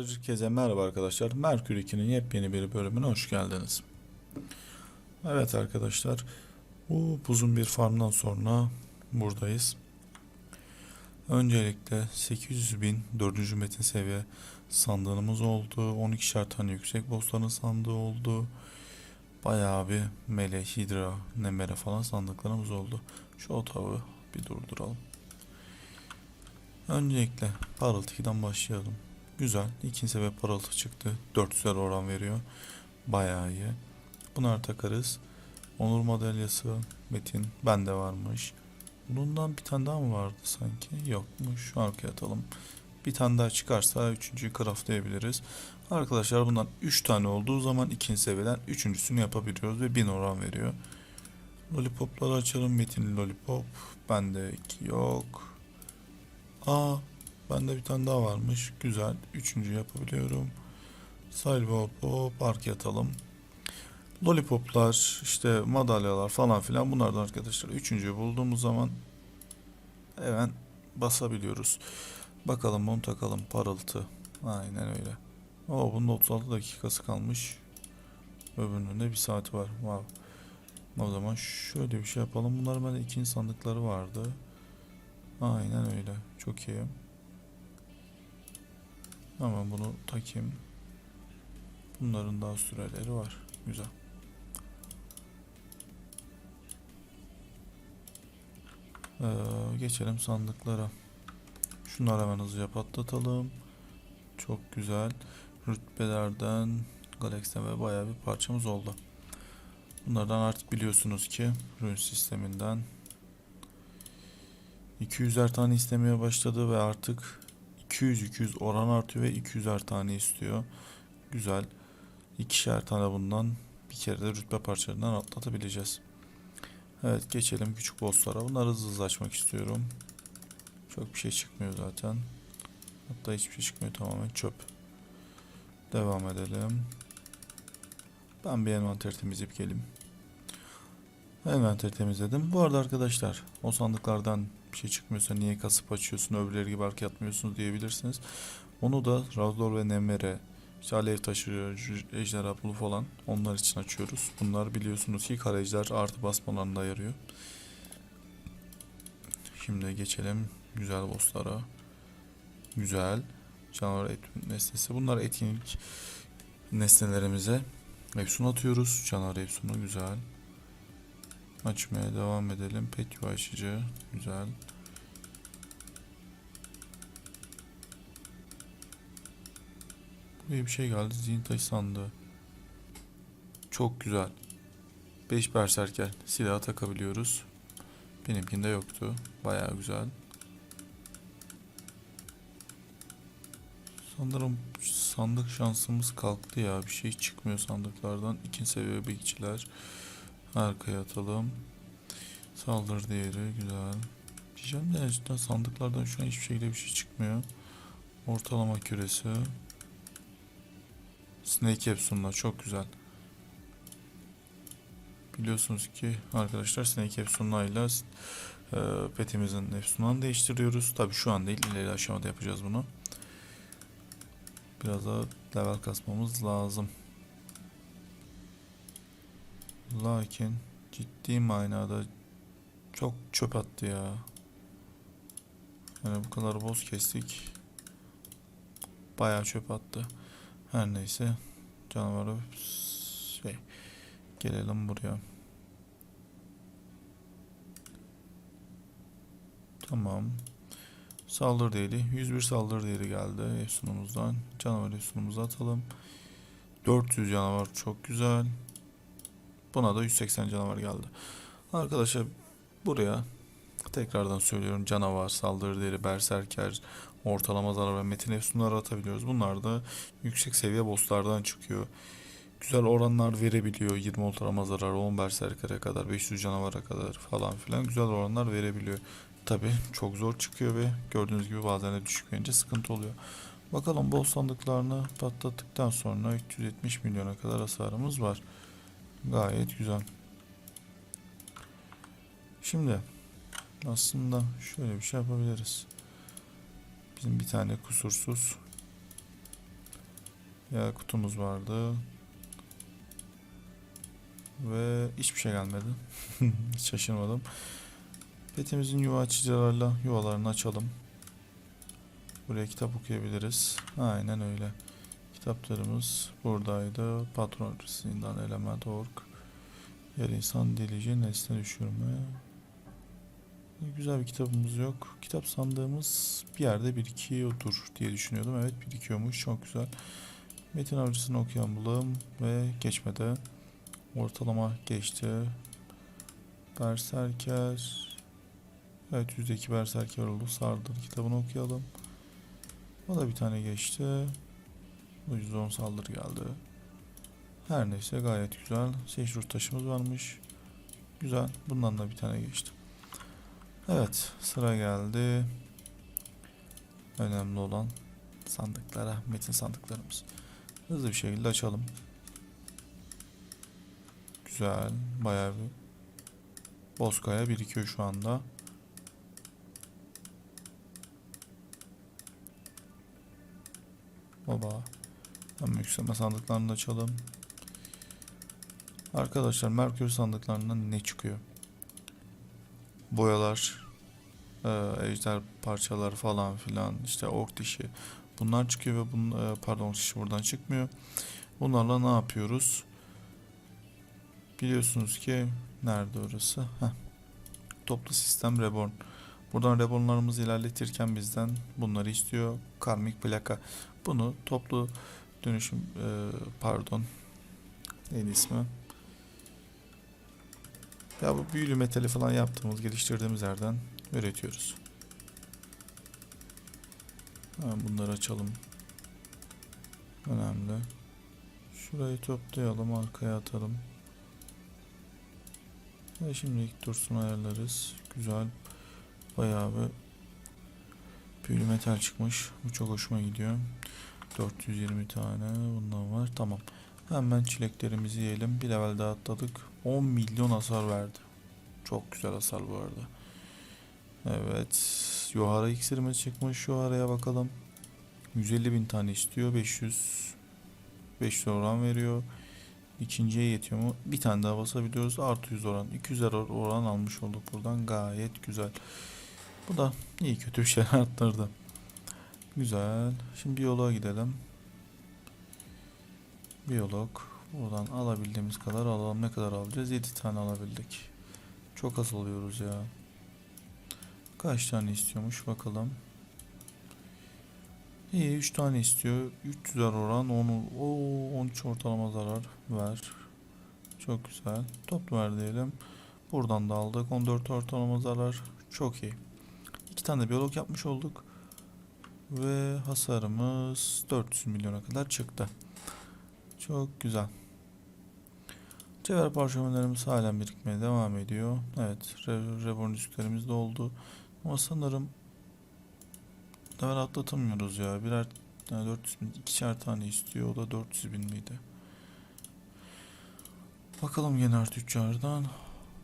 Herkese merhaba arkadaşlar. Merkür 2'nin yepyeni bir bölümüne hoş geldiniz. Evet arkadaşlar. Bu uzun bir farmdan sonra buradayız. Öncelikle 800 bin 4. metin seviye sandığımız oldu. 12'şer tane yüksek bossların sandığı oldu. Bayağı bir mele, hidra, nemere falan sandıklarımız oldu. Şu otağı bir durduralım. Öncelikle parıltı 2'den başlayalım. Güzel. İkinci seviye parıltı çıktı. 400'er oran veriyor. Bayağı iyi. Bunları takarız. Onur madalyası Metin bende varmış. Bundan bir tane daha mı vardı sanki? Yokmuş. Arkaya atalım. Bir tane daha çıkarsa üçüncüyü craftlayabiliriz. Arkadaşlar bundan 3 tane olduğu zaman ikinci seviyeden üçüncüsünü yapabiliyoruz ve 1000 oran veriyor. Lollipopları açalım. Metin lollipop. Bende iki yok. Aa Bende bir tane daha varmış. Güzel. Üçüncü yapabiliyorum. Salve hop arkaya atalım. Lollipoplar, işte madalyalar falan filan bunlardan arkadaşlar. Üçüncüyü bulduğumuz zaman hemen basabiliyoruz. Bakalım bunu takalım. Parıltı. Aynen öyle. Oo bunun da 36 dakikası kalmış. Öbürünün de bir saati var. Wow. O zaman şöyle bir şey yapalım. Bunların bende ikinci sandıkları vardı. Aynen öyle. Çok iyi. Hemen bunu takayım. Bunların daha süreleri var. Güzel. Ee, geçelim sandıklara. Şunları hemen hızlıca patlatalım. Çok güzel. Rütbelerden, Galaxy'den ve bayağı bir parçamız oldu. Bunlardan artık biliyorsunuz ki rün sisteminden 200'er tane istemeye başladı ve artık 200-200 oran artıyor ve 200'er tane istiyor. Güzel. İkişer tane bundan bir kere de rütbe parçalarından atlatabileceğiz. Evet geçelim küçük bosslara. Bunları hızlı hızlı açmak istiyorum. Çok bir şey çıkmıyor zaten. Hatta hiçbir şey çıkmıyor tamamen çöp. Devam edelim. Ben bir envanter temizleyip geleyim. Envanter temizledim. Bu arada arkadaşlar o sandıklardan bir şey çıkmıyorsa niye kasıp açıyorsun öbürleri gibi arka atmıyorsunuz diyebilirsiniz. Onu da Razor ve Nemere işte alev taşıyor, ejderha bulu falan onlar için açıyoruz. Bunlar biliyorsunuz ki karajlar artı basmalarında yarıyor. Şimdi geçelim güzel bosslara. Güzel. Canavar et nesnesi. Bunlar etkinlik nesnelerimize Efsun atıyoruz. Canavar Efsun'u güzel. Açmaya devam edelim. UI açıcı. Güzel. Buraya bir şey geldi. Zihin taşı sandığı. Çok güzel. 5 berserker silah takabiliyoruz. Benimkinde yoktu. Bayağı güzel. Sanırım sandık şansımız kalktı ya. Bir şey çıkmıyor sandıklardan. İkinci seviye bekçiler. Arkaya atalım. Saldır değeri güzel. Diyeceğim de cidden sandıklardan şu an hiçbir şekilde bir şey çıkmıyor. Ortalama küresi. Snake Epson'la çok güzel. Biliyorsunuz ki arkadaşlar Snake Epson'la ile e, petimizin Epson'unu değiştiriyoruz. Tabi şu an değil ileri aşamada yapacağız bunu. Biraz daha level kasmamız lazım. Lakin ciddi manada çok çöp attı ya. Yani bu kadar boz kestik. Bayağı çöp attı. Her neyse. Canavarı şey gelelim buraya. Tamam. Saldırı değeri 101 saldırı değeri geldi Efsunumuzdan. Canavar Efsunumuzu atalım. 400 canavar çok güzel. Buna da 180 canavar geldi. Arkadaşlar buraya tekrardan söylüyorum canavar, saldırı değeri, berserker, ortalama zarar ve metin efsunları atabiliyoruz. Bunlar da yüksek seviye bosslardan çıkıyor. Güzel oranlar verebiliyor. 20 ortalama zarar, 10 berserkere kadar, 500 canavara kadar falan filan güzel oranlar verebiliyor. Tabi çok zor çıkıyor ve gördüğünüz gibi bazen de düşük verince sıkıntı oluyor. Bakalım boss sandıklarını patlattıktan sonra 370 milyona kadar hasarımız var. Gayet güzel. Şimdi aslında şöyle bir şey yapabiliriz. Bizim bir tane kusursuz Ya kutumuz vardı. Ve hiçbir şey gelmedi. Şaşırmadım. Petimizin yuva açıcılarla yuvalarını açalım. Buraya kitap okuyabiliriz. Aynen öyle. Kitaplarımız buradaydı. Patron zindan element org. Yer insan delici nesne düşürme. Güzel bir kitabımız yok. Kitap sandığımız bir yerde birikiyordur diye düşünüyordum. Evet birikiyormuş. Çok güzel. Metin avcısını okuyalım ve geçmedi. Ortalama geçti. Berserker. Evet yüzdeki Berserker oldu. Sardır kitabını okuyalım. O da bir tane geçti. Bu %10 saldırı geldi. Her neyse gayet güzel. Seçrur taşımız varmış. Güzel. Bundan da bir tane geçti. Evet sıra geldi. Önemli olan sandıklara, metin sandıklarımız. Hızlı bir şekilde açalım. Güzel. Bayağı bir Bozkaya birikiyor şu anda. Baba. Hemen yükselme sandıklarını da açalım. Arkadaşlar Merkür sandıklarından ne çıkıyor? Boyalar, e, ejder parçaları falan filan işte ork dişi. Bunlar çıkıyor ve bun, e, pardon dişi buradan çıkmıyor. Bunlarla ne yapıyoruz? Biliyorsunuz ki nerede orası? Heh. Toplu sistem reborn. Buradan rebornlarımızı ilerletirken bizden bunları istiyor. Karmik plaka. Bunu toplu dönüşüm e, pardon neydi ismi? Ya bu büyülü metali falan yaptığımız, geliştirdiğimiz yerden üretiyoruz. Hemen bunları açalım. Önemli. Şurayı toplayalım, arkaya atalım. Ve şimdilik dursun ayarlarız. Güzel. Bayağı bir büyülü metal çıkmış. Bu çok hoşuma gidiyor. 420 tane bundan var. Tamam. Hemen çileklerimizi yiyelim. Bir level daha atladık. 10 milyon hasar verdi. Çok güzel hasar bu arada. Evet. Yohara iksirimiz çıkmış. Yohara'ya bakalım. 150 bin tane istiyor. 500 500 oran veriyor. İkinciye yetiyor mu? Bir tane daha basabiliyoruz. Artı 100 oran. 200 oran almış olduk buradan. Gayet güzel. Bu da iyi kötü bir şey arttırdı. Güzel. Şimdi biyoloğa gidelim. Biyolog. Buradan alabildiğimiz kadar alalım. Ne kadar alacağız? 7 tane alabildik. Çok az alıyoruz ya. Kaç tane istiyormuş bakalım. İyi 3 tane istiyor. 300 oran 10 o 13 ortalama zarar ver. Çok güzel. Toplu ver diyelim. Buradan da aldık. 14 ortalama zarar. Çok iyi. İki tane biyolog yapmış olduk. Ve hasarımız 400 milyona kadar çıktı. Çok güzel. Cevher parşömenlerimiz halen birikmeye devam ediyor. Evet, re reborn disklerimiz de oldu. Ama sanırım level atlatamıyoruz ya. Birer yani 400 bin, ikişer tane istiyor. O da 400 bin miydi? Bakalım 3 yardan.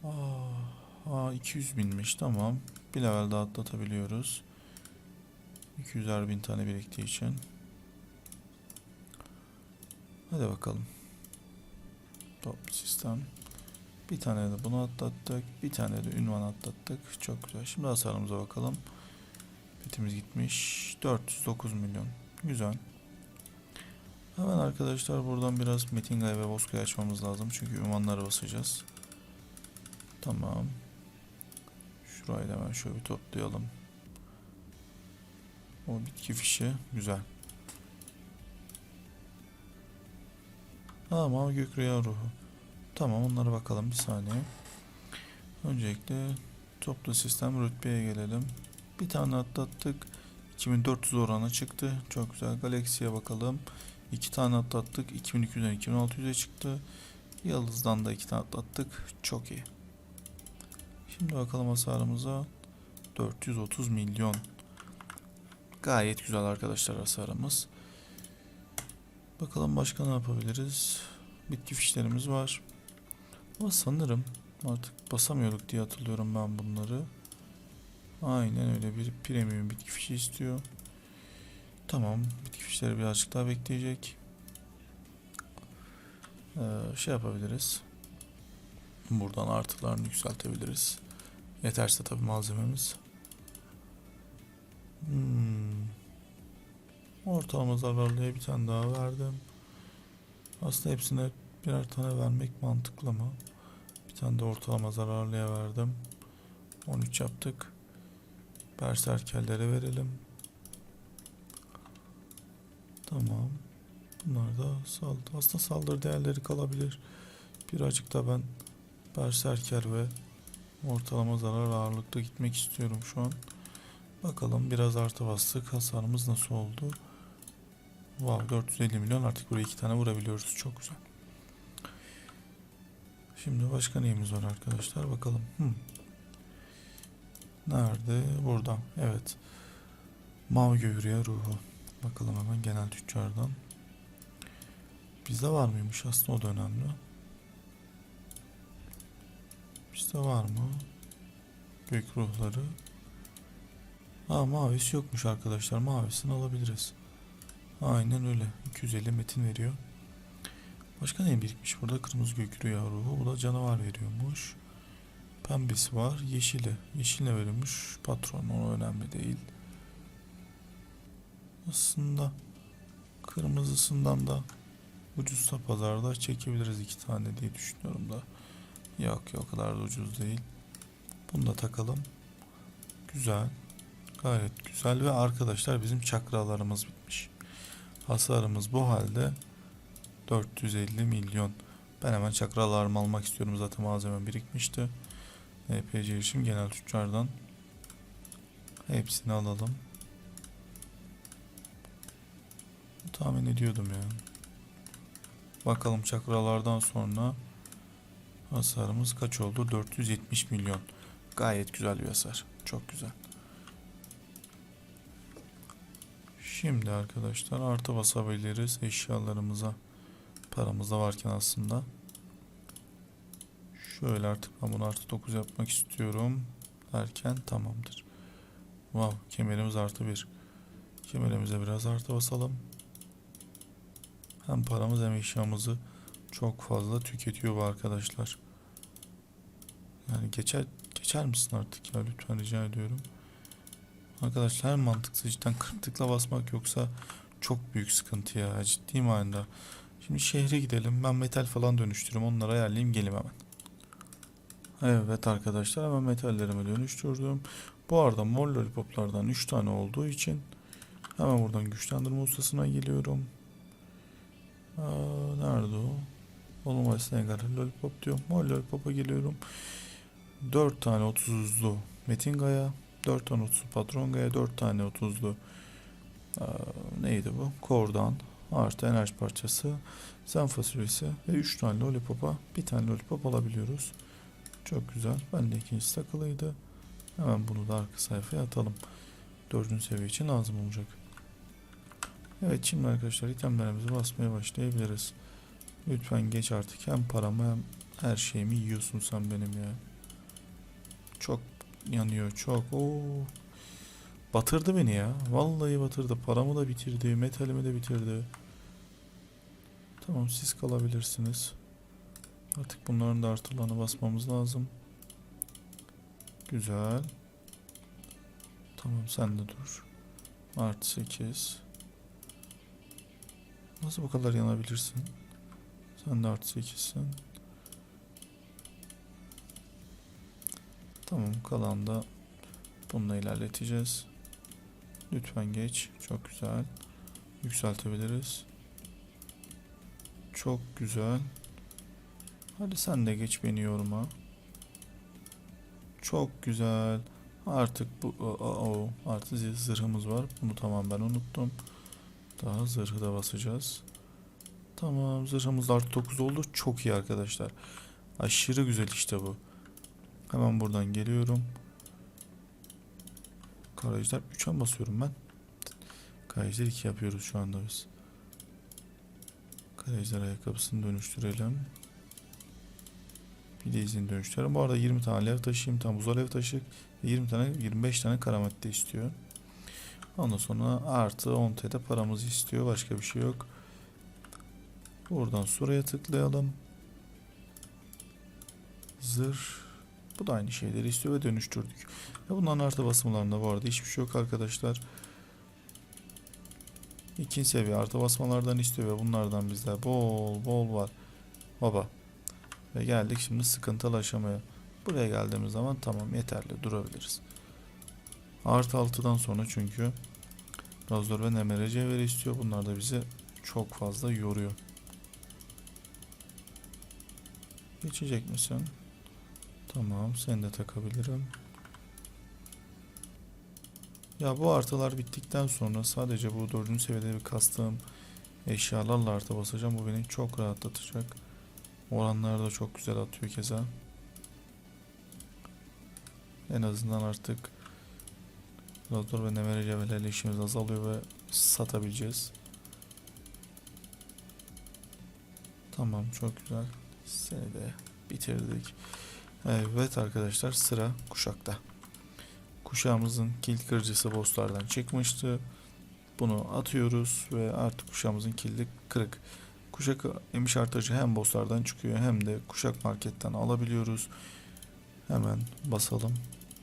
Aa, aa, 200 binmiş tamam. Bir level daha atlatabiliyoruz. 200'er bin tane biriktiği için. Hadi bakalım. Top sistem. Bir tane de bunu atlattık. Bir tane de ünvan atlattık. Çok güzel. Şimdi hasarımıza bakalım. Bitimiz gitmiş. 409 milyon. Güzel. Hemen arkadaşlar buradan biraz Metingay ve Bozkır'ı açmamız lazım. Çünkü ünvanları basacağız. Tamam. Şurayı da hemen şöyle bir toplayalım. O bitki fişi. Güzel. Aa mavi gök ruhu. Tamam onlara bakalım bir saniye. Öncelikle toplu sistem rütbeye gelelim. Bir tane atlattık. 2400 oranı çıktı. Çok güzel. Galaxy'ye bakalım. İki tane atlattık. 2200'den 2600'e çıktı. Yıldız'dan da iki tane atlattık. Çok iyi. Şimdi bakalım hasarımıza. 430 milyon. Gayet güzel arkadaşlar hasarımız. Bakalım başka ne yapabiliriz? Bitki fişlerimiz var. Ama sanırım artık basamıyorduk diye hatırlıyorum ben bunları. Aynen öyle bir premium bitki fişi istiyor. Tamam bitki fişleri birazcık daha bekleyecek. Ee, şey yapabiliriz. Buradan artılarını yükseltebiliriz. Yeterse tabii malzememiz. Hmm. Ortalama zararlıya bir tane daha verdim. Aslında hepsine birer tane vermek mantıklı mı? Bir tane de ortalama zararlıya verdim. 13 yaptık. Berserkerlere verelim. Tamam. Bunlar da saldırı. Aslında saldırı değerleri kalabilir. Birazcık da ben Berserker ve ortalama zarar ağırlıkta gitmek istiyorum şu an. Bakalım biraz artı bastık. Hasarımız nasıl oldu? Wow 450 milyon artık buraya iki tane vurabiliyoruz. Çok güzel. Şimdi başka neyimiz var arkadaşlar? Bakalım. Hmm. Nerede? Burada. Evet. Mavi Gövriye ruhu. Bakalım hemen genel tüccardan. Bizde var mıymış aslında o da önemli. Bizde var mı? Gök ruhları. Aa mavisi yokmuş arkadaşlar. Mavisini alabiliriz. Aynen öyle. 250 metin veriyor. Başka ne birikmiş burada? Kırmızı gök rüya ruhu. Bu da canavar veriyormuş. Pembesi var. Yeşili. Yeşiline verilmiş. Patron. O önemli değil. Aslında kırmızısından da ucuzsa pazarda çekebiliriz iki tane diye düşünüyorum da. Yok yok o kadar da ucuz değil. Bunu da takalım. Güzel. Gayet güzel ve arkadaşlar bizim çakralarımız bitmiş. Hasarımız bu halde 450 milyon. Ben hemen çakralarımı almak istiyorum. Zaten malzeme birikmişti. NPC erişim genel tüccardan. Hepsini alalım. Tahmin ediyordum ya. Bakalım çakralardan sonra hasarımız kaç oldu? 470 milyon. Gayet güzel bir hasar. Çok güzel. Şimdi arkadaşlar artı basabiliriz eşyalarımıza. Paramız da varken aslında. Şöyle artık ben bunu artı 9 yapmak istiyorum. Derken tamamdır. Wow kemerimiz artı 1. Kemerimize biraz artı basalım. Hem paramız hem eşyamızı çok fazla tüketiyor bu arkadaşlar. Yani geçer geçer misin artık ya lütfen rica ediyorum. Arkadaşlar mantıksız cidden 40 tıkla basmak yoksa çok büyük sıkıntı ya ciddi manada. Şimdi şehre gidelim ben metal falan dönüştürürüm onları ayarlayayım gelim hemen. Evet arkadaşlar hemen metallerimi dönüştürdüm. Bu arada mor lollipoplardan 3 tane olduğu için hemen buradan güçlendirme ustasına geliyorum. Aa, nerede o? Olmamasına göre lollipop diyor. Mor lollipop'a geliyorum. 4 tane 30'lu Metinga'ya, 4 tane 30'lu Patronga'ya, 4 tane 30'lu aa, neydi bu? Kordan artı enerji parçası, zen fasulyesi ve 3 tane lollipop'a bir tane lollipop alabiliyoruz. Çok güzel. Ben de ikincisi takılıydı. Hemen bunu da arka sayfaya atalım. Dördüncü seviye için lazım olacak. Evet şimdi arkadaşlar itemlerimizi basmaya başlayabiliriz. Lütfen geç artık. Hem paramı hem her şeyimi yiyorsun sen benim ya. Çok yanıyor çok. Oo. Batırdı beni ya. Vallahi batırdı. Paramı da bitirdi. Metalimi de bitirdi. Tamam siz kalabilirsiniz. Artık bunların da artılarını basmamız lazım. Güzel. Tamam sen de dur. Artı 8. Nasıl bu kadar yanabilirsin? Sen de artı 8'sin. Tamam kalan da bununla ilerleteceğiz. Lütfen geç. Çok güzel. Yükseltebiliriz. Çok güzel. Hadi sen de geç beni yoruma. Çok güzel. Artık bu o, o, artık zırhımız var. Bunu tamam ben unuttum. Daha zırhı da basacağız. Tamam zırhımız da artı 9 oldu. Çok iyi arkadaşlar. Aşırı güzel işte bu. Hemen buradan geliyorum. Karajlar 3'e basıyorum ben. Karajlar 2 yapıyoruz şu anda biz. Karajlar ayakkabısını dönüştürelim. Bir de izin dönüştürelim. Bu arada 20 tane lev taşıyayım. Tam buz alev taşı. 20 tane 25 tane kara madde istiyor. Ondan sonra artı 10 TL'de paramızı istiyor. Başka bir şey yok. Buradan suraya tıklayalım. Zırh. Bu da aynı şeyleri istiyor ve dönüştürdük. Ve bunların artı basımlarında arada hiçbir şey yok arkadaşlar. İkinci seviye artı basmalardan istiyor ve bunlardan bizde bol bol var. Baba. Ve geldik şimdi sıkıntılı aşamaya. Buraya geldiğimiz zaman tamam yeterli durabiliriz. Artı 6'dan sonra çünkü Razor ve NMR cevheri istiyor. Bunlar da bizi çok fazla yoruyor. Geçecek misin? Tamam seni de takabilirim. Ya bu artılar bittikten sonra sadece bu dördüncü seviyede bir kastığım eşyalarla artı basacağım. Bu beni çok rahatlatacak. Oranları da çok güzel atıyor keza. En azından artık Razor ve Nemere cevherlerle işimiz azalıyor ve satabileceğiz. Tamam çok güzel. Seni de bitirdik. Evet arkadaşlar sıra kuşakta. Kuşağımızın kilit kırıcısı bosslardan çıkmıştı. Bunu atıyoruz ve artık kuşağımızın kilidi kırık. Kuşak emiş artırıcı hem bosslardan çıkıyor hem de kuşak marketten alabiliyoruz. Hemen basalım.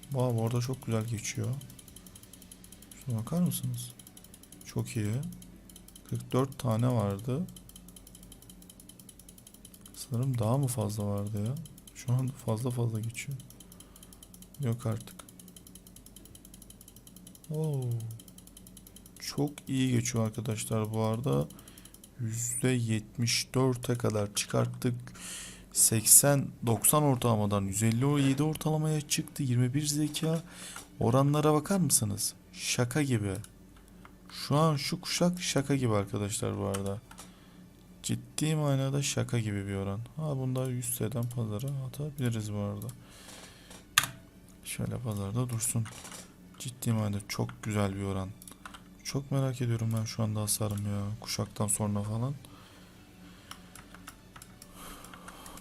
Wow orada çok güzel geçiyor. Şuna bakar mısınız? Çok iyi. 44 tane vardı. Sanırım daha mı fazla vardı ya? Şu an fazla fazla geçiyor. Yok artık. Oo. Çok iyi geçiyor arkadaşlar bu arada. %74'e kadar çıkarttık. 80-90 ortalamadan 157 ortalamaya çıktı. 21 zeka. Oranlara bakar mısınız? Şaka gibi. Şu an şu kuşak şaka gibi arkadaşlar bu arada. Ciddi manada şaka gibi bir oran. Ha bunda 100 T'den pazara atabiliriz bu arada. Şöyle pazarda dursun. Ciddi manada çok güzel bir oran. Çok merak ediyorum ben şu anda hasarım ya. Kuşaktan sonra falan.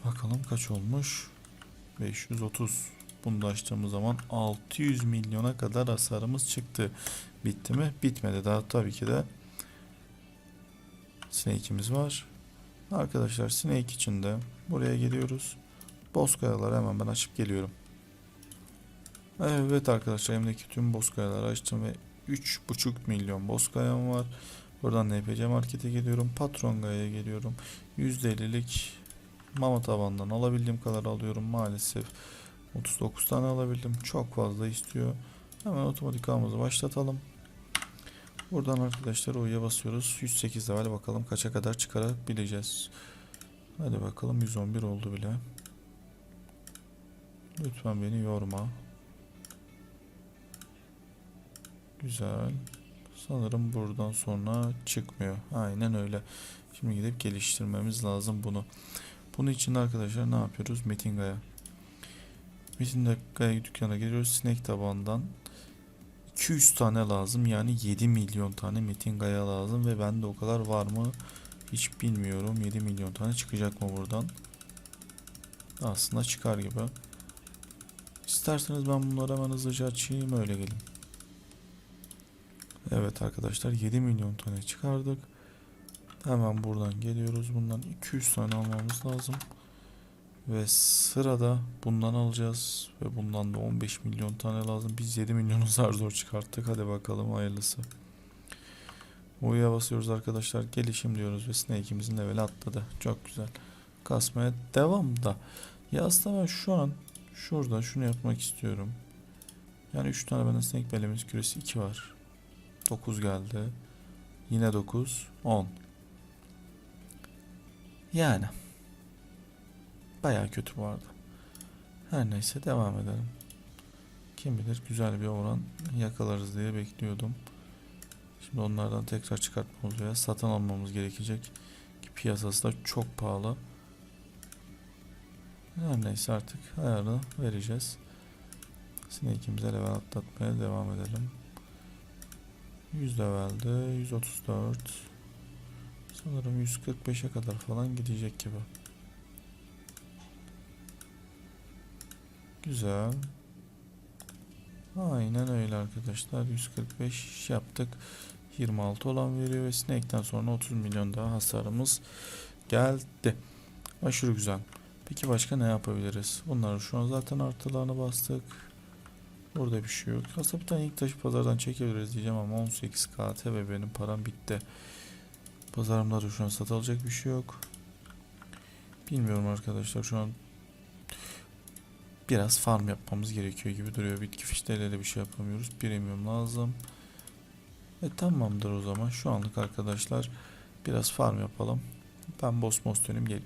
Bakalım kaç olmuş. 530. Bunu da açtığımız zaman 600 milyona kadar hasarımız çıktı. Bitti mi? Bitmedi. Daha tabii ki de Snake'imiz var. Arkadaşlar Snake için de buraya geliyoruz. Boss kayaları hemen ben açıp geliyorum. Evet arkadaşlar elimdeki tüm boss kayaları açtım ve 3.5 milyon boss kayam var. Buradan NPC markete geliyorum. Patron gayaya geliyorum. %50'lik mama tabandan alabildiğim kadar alıyorum maalesef. 39 tane alabildim. Çok fazla istiyor. Hemen otomatik almamızı başlatalım. Buradan arkadaşlar O'ya basıyoruz. 108 level bakalım kaça kadar çıkarabileceğiz. Hadi bakalım 111 oldu bile. Lütfen beni yorma. Güzel. Sanırım buradan sonra çıkmıyor. Aynen öyle. Şimdi gidip geliştirmemiz lazım bunu. Bunun için arkadaşlar ne yapıyoruz? Metin Gaya. Metin Gaya dükkana geliyoruz. Sinek tabandan 200 tane lazım. Yani 7 milyon tane Metin Gaya lazım ve bende o kadar var mı? Hiç bilmiyorum. 7 milyon tane çıkacak mı buradan? Aslında çıkar gibi. İsterseniz ben bunları hemen hızlıca açayım öyle gelin. Evet arkadaşlar 7 milyon tane çıkardık. Hemen buradan geliyoruz. Bundan 200 tane almamız lazım. Ve sırada bundan alacağız. Ve bundan da 15 milyon tane lazım. Biz 7 milyonu zar zor çıkarttık. Hadi bakalım hayırlısı. U'ya basıyoruz arkadaşlar. Gelişim diyoruz ve Snake'imizin leveli atladı. Çok güzel. Kasmaya devam da. Ya aslında ben şu an şurada şunu yapmak istiyorum. Yani 3 tane benden Snake belemiz küresi 2 var. 9 geldi. Yine 9. 10. Yani. Baya kötü bu arada. Her neyse devam edelim. Kim bilir güzel bir oran yakalarız diye bekliyordum. Şimdi onlardan tekrar çıkartmamız veya satın almamız gerekecek. Ki piyasası da çok pahalı. Her neyse artık ayarını vereceğiz. Snake'imize level atlatmaya devam edelim. 100 levelde 134 sanırım 145'e kadar falan gidecek gibi. Güzel. Aynen öyle arkadaşlar. 145 yaptık. 26 olan veriyor ve Snake'den sonra 30 milyon daha hasarımız geldi. Aşırı güzel. Peki başka ne yapabiliriz? Bunları şu an zaten artılarını bastık. Burada bir şey yok. Aslında bir tane ilk taşı pazardan çekebiliriz diyeceğim ama 18 KT ve benim param bitti. Pazarımda da şu an satılacak bir şey yok. Bilmiyorum arkadaşlar şu an biraz farm yapmamız gerekiyor gibi duruyor. Bitki fişleriyle de bir şey yapamıyoruz. Premium lazım. E tamamdır o zaman. Şu anlık arkadaşlar biraz farm yapalım. Ben boss döneyim gelin.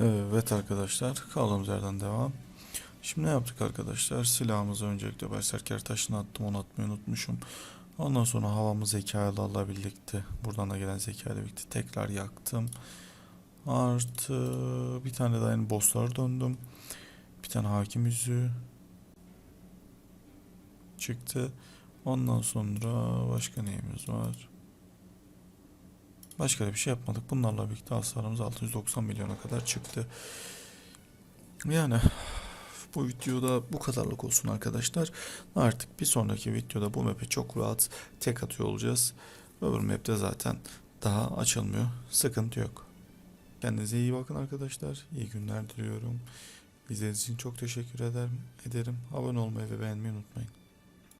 Evet arkadaşlar kaldığımız yerden devam. Şimdi ne yaptık arkadaşlar? Silahımızı öncelikle berserker taşına attım onu atmayı unutmuşum. Ondan sonra havamı zekalarla birlikte buradan da gelen zekayla birlikte tekrar yaktım. Artı bir tane daha yeni bosslar döndüm. Bir tane hakim yüzüğü çıktı. Ondan sonra başka neyimiz var? Başka bir şey yapmadık. Bunlarla birlikte hasarımız 690 milyona kadar çıktı. Yani bu videoda bu kadarlık olsun arkadaşlar. Artık bir sonraki videoda bu map'e çok rahat tek atıyor olacağız. Öbür map'te zaten daha açılmıyor. Sıkıntı yok. Kendinize iyi bakın arkadaşlar. İyi günler diliyorum. İzlediğiniz için çok teşekkür ederim. ederim. Abone olmayı ve beğenmeyi unutmayın.